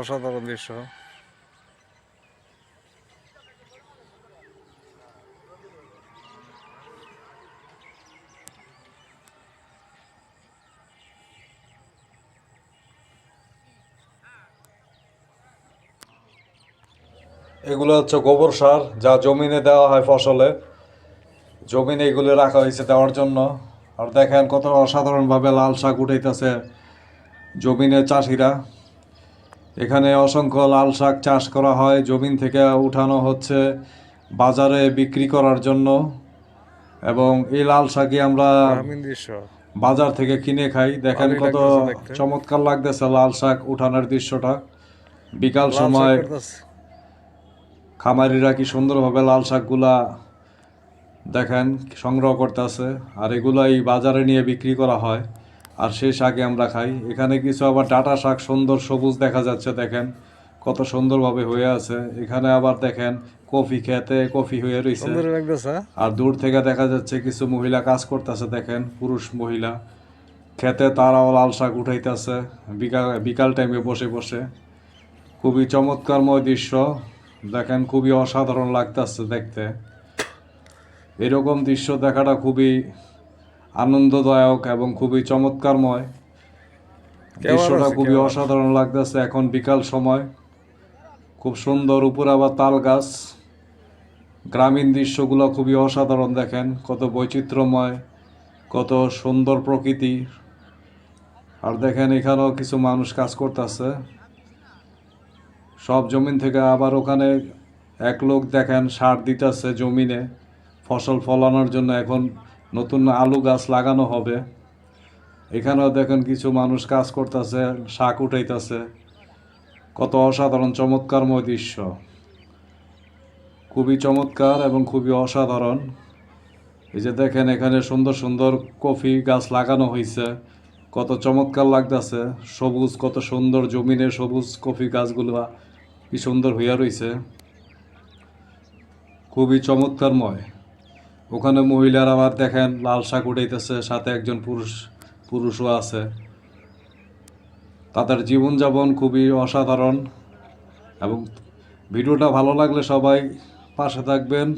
অসাধারণ দৃশ্য। এগুলো হচ্ছে গোবর সার, যা জমিনে দেওয়া হয় ফসলে। জমিনে এগুলো রাখা হয়েছে দেওয়ার জন্য। আর দেখেন কত অসাধারণভাবে লাল শাক উঠাইতেছে জমিনে চাষিরা। এখানে অসংখ্য লাল শাক চাষ করা হয় জমিন থেকে উঠানো হচ্ছে বাজারে বিক্রি করার জন্য। এবং এই লাল শাকই আমরা বাজার থেকে কিনে খাই। দেখেন কত চমৎকার লাগতেছে লাল শাক উঠানোর দৃশ্যটা। বিকাল সময় খামারিরা কি সুন্দরভাবে লাল শাকগুলা দেখেন সংগ্রহ করতেছে। আর এগুলাই বাজারে নিয়ে বিক্রি করা হয়। আর সেই শাকে আমরা খাই। এখানে কিছু আবার ডাটা শাক সুন্দর সবুজ দেখা যাচ্ছে দেখেন। কত সুন্দরভাবে হয়ে আছে। এখানে আবার দেখেন কফি খেতে কফি হয়ে রয়েছে আর দূর থেকে দেখা যাচ্ছে কিছু মহিলা কাজ করতেছে দেখেন পুরুষ মহিলা। খেতে তারাও লাল শাক উঠাইতেছে বিকাল বিকাল টাইমে বসে বসে। খুবই চমৎকারময় দৃশ্য। দেখেন খুবই অসাধারণ লাগতেছে দেখতে। এরকম দৃশ্য দেখাটা খুবই আনন্দদায়ক এবং খুবই চমৎকারময়। দৃশ্যটা খুবই অসাধারণ লাগতেছে। এখন বিকাল সময়। খুব সুন্দর উপর আবার তাল গাছ গ্রামীণ দৃশ্যগুলো খুবই অসাধারণ দেখেন। কত বৈচিত্র্যময় কত সুন্দর প্রকৃতি। আর দেখেন এখানেও কিছু মানুষ কাজ করতেছে। সব জমিন থেকে আবার ওখানে এক লোক দেখেন সার দিতেছে জমিনে। ফসল ফলানোর জন্য এখন নতুন আলু গাছ লাগানো হবে। এখানেও দেখেন কিছু মানুষ কাজ করতেছে, শাক উঠাইতেছে। কত অসাধারণ, চমৎকারময় দৃশ্য। খুবই চমৎকার এবং খুবই অসাধারণ। এই যে দেখেন এখানে সুন্দর সুন্দর কফি গাছ লাগানো হয়েছে কত চমৎকার লাগতেছে। সবুজ, কত সুন্দর জমিনে সবুজ কফি গাছগুলো কি সুন্দর হইয়া রয়েছে খুবই চমৎকারময়। ওখানে মহিলার আবার দেখেন লাল শাক উঠাইতেছে, সাথে একজন পুরুষ, পুরুষও আছে। তাদের জীবনযাপন খুবই অসাধারণ এবং ভিডিওটা ভালো লাগলে সবাই পাশে থাকবেন।